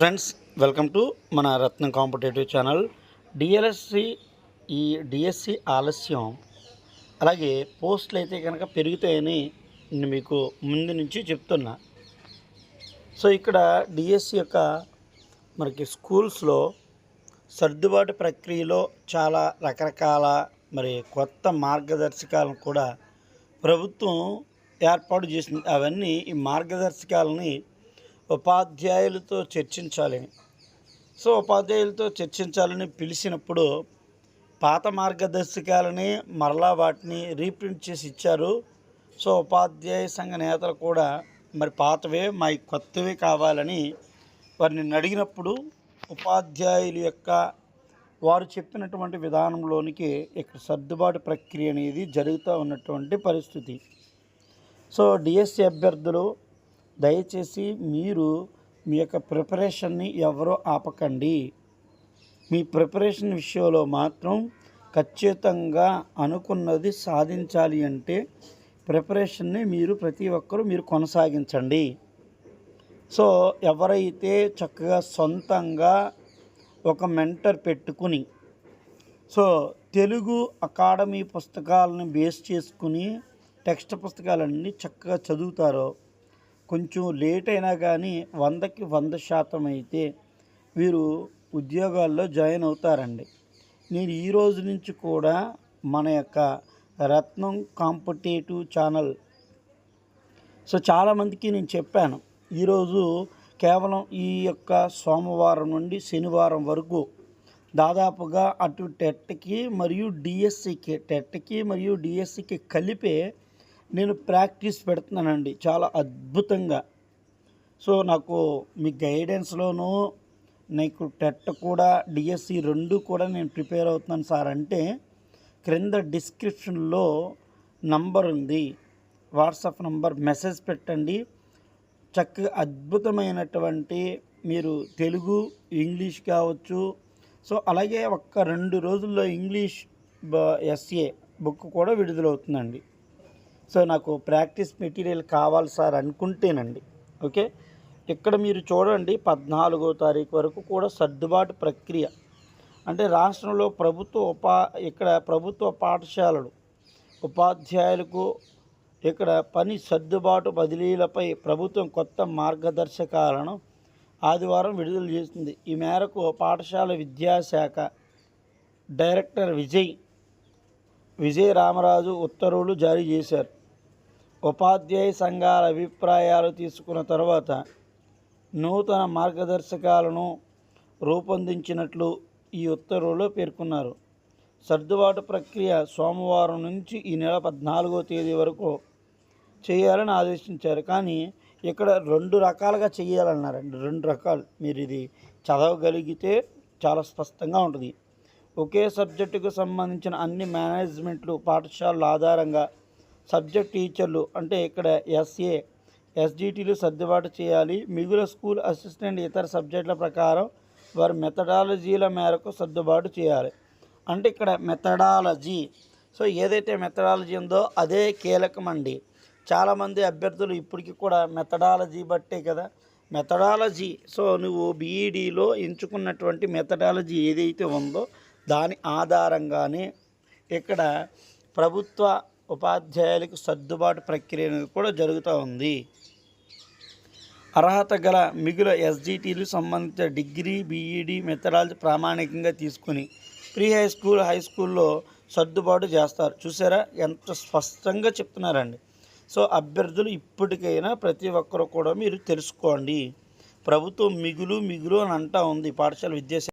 Friends welcome to మన Ratnam competitive channel. DLSC ఈ DSC ఆలస్యం అలాగే పోస్టులు అయితే కనుక పెరుగుతాయని నేను మీకు ముందు నుంచి చెప్తున్నా. సో ఇక్కడ డిఎస్సి యొక్క మనకి స్కూల్స్లో సర్దుబాటు ప్రక్రియలో చాలా రకరకాల మరి కొత్త మార్గదర్శకాలను కూడా ప్రభుత్వం ఏర్పాటు చేసింది. అవన్నీ ఈ మార్గదర్శకాలని ఉపాధ్యాయులతో చర్చించాలని సో ఉపాధ్యాయులతో చర్చించాలని పిలిచినప్పుడు పాత మార్గదర్శకాలని మరలా వాటిని రీప్రింట్ చేసి ఇచ్చారు. సో ఉపాధ్యాయ సంఘ నేతలు కూడా మరి పాతవే మా కొత్తవే కావాలని వారిని అడిగినప్పుడు ఉపాధ్యాయుల యొక్క వారు చెప్పినటువంటి విధానంలోనికి ఇక్కడ సర్దుబాటు ప్రక్రియ అనేది జరుగుతూ ఉన్నటువంటి పరిస్థితి. సో డిఎస్సి అభ్యర్థులు దయచేసి మీరు మీ యొక్క ప్రిపరేషన్ని ఎవరో ఆపకండి. మీ ప్రిపరేషన్ విషయంలో మాత్రం ఖచ్చితంగా అనుకున్నది సాధించాలి అంటే ప్రిపరేషన్ని మీరు ప్రతి ఒక్కరూ మీరు కొనసాగించండి. సో ఎవరైతే చక్కగా సొంతంగా ఒక మెంటర్ పెట్టుకుని సో తెలుగు అకాడమీ పుస్తకాలను బేస్ చేసుకుని టెక్స్ట్ పుస్తకాలన్నీ చక్కగా చదువుతారో కొంచెం లేట్ అయినా కానీ వందకి వంద శాతం అయితే వీరు ఉద్యోగాల్లో జాయిన్ అవుతారండి. నేను ఈ రోజు నుంచి కూడా మన యొక్క రత్నం కాంపిటేటివ్ ఛానల్ సో చాలామందికి నేను చెప్పాను. ఈరోజు కేవలం ఈ యొక్క సోమవారం నుండి శనివారం వరకు దాదాపుగా అటు టెట్కి మరియు డిఎస్సికి టెట్కి మరియు డిఎస్సికి కలిపే నేను ప్రాక్టీస్ పెడుతున్నానండి చాలా అద్భుతంగా. సో నాకు మీ గైడెన్స్లోనూ నీకు టెట్ కూడా డిఎస్సి రెండు కూడా నేను ప్రిపేర్ అవుతున్నాను సార్. అంటే క్రింద డిస్క్రిప్షన్లో నంబర్ ఉంది. వాట్సాప్ నంబర్ మెసేజ్ పెట్టండి. చక్కగా అద్భుతమైనటువంటి మీరు తెలుగు ఇంగ్లీష్ కావచ్చు. సో అలాగే ఒక్క రెండు రోజుల్లో ఇంగ్లీష్ ఎస్ఏ బుక్ కూడా విడుదలవుతుందండి. సో నాకు ప్రాక్టీస్ మెటీరియల్ కావాలి సార్ అనుకుంటేనండి ఓకే? ఇక్కడ మీరు చూడండి పద్నాలుగో తారీఖు వరకు కూడా సర్దుబాటు ప్రక్రియ. అంటే రాష్ట్రంలో ప్రభుత్వ ఉపా ఇక్కడ ప్రభుత్వ పాఠశాలలు ఉపాధ్యాయులకు ఇక్కడ పని సర్దుబాటు బదిలీలపై ప్రభుత్వం కొత్త మార్గదర్శకాలను ఆదివారం విడుదల చేసింది. ఈ మేరకు పాఠశాల విద్యాశాఖ డైరెక్టర్ విజయ్ విజయ రామరాజు ఉత్తర్వులు జారీ చేశారు. ఉపాధ్యాయ సంఘాల అభిప్రాయాలు తీసుకున్న తర్వాత నూతన మార్గదర్శకాలను రూపొందించినట్లు ఈ ఉత్తర్వులో పేర్కొన్నారు. సర్దుబాటు ప్రక్రియ సోమవారం నుంచి ఈ నెల పద్నాలుగో తేదీ వరకు చేయాలని ఆదేశించారు. కానీ ఇక్కడ రెండు రకాలుగా చేయాలన్నారండి రెండు రకాలు. మీరు ఇది చదవగలిగితే చాలా స్పష్టంగా ఉంటుంది. ఒకే సబ్జెక్టుకు సంబంధించిన అన్ని మేనేజ్మెంట్లు పాఠశాలల ఆధారంగా సబ్జెక్ట్ టీచర్లు అంటే ఇక్కడ ఎస్ఏ ఎస్జిటీలు సర్దుబాటు చేయాలి. మిగుల స్కూల్ అసిస్టెంట్ ఇతర సబ్జెక్టుల ప్రకారం వారి మెథడాలజీల మేరకు సర్దుబాటు చేయాలి. అంటే ఇక్కడ మెథడాలజీ. సో ఏదైతే మెథడాలజీ ఉందో అదే కీలకం అండి చాలామంది అభ్యర్థులు ఇప్పటికీ కూడా మెథడాలజీ బట్టే కదా. మెథడాలజీ. సో నువ్వు బీఈడీలో ఎంచుకున్నటువంటి మెథడాలజీ ఏదైతే ఉందో దాని ఆధారంగానే ఇక్కడ ప్రభుత్వ ఉపాధ్యాయులకు సర్దుబాటు ప్రక్రియ అనేది కూడా జరుగుతూ ఉంది. అర్హత గల మిగులు ఎస్జిటీలు సంబంధించిన డిగ్రీ బీఈడి మెథడాలజీ ప్రామాణికంగా తీసుకుని ప్రీ హై స్కూల్ హై స్కూల్లో సర్దుబాటు చేస్తారు. చూసారా? ఎంత స్పష్టంగా చెప్తున్నారండి. సో అభ్యర్థులు ఇప్పటికైనా ప్రతి ఒక్కరు కూడా మీరు తెలుసుకోండి. ప్రభుత్వం మిగులు మిగులు అని అంటా ఉంది. పాఠశాల విద్యాశాఖ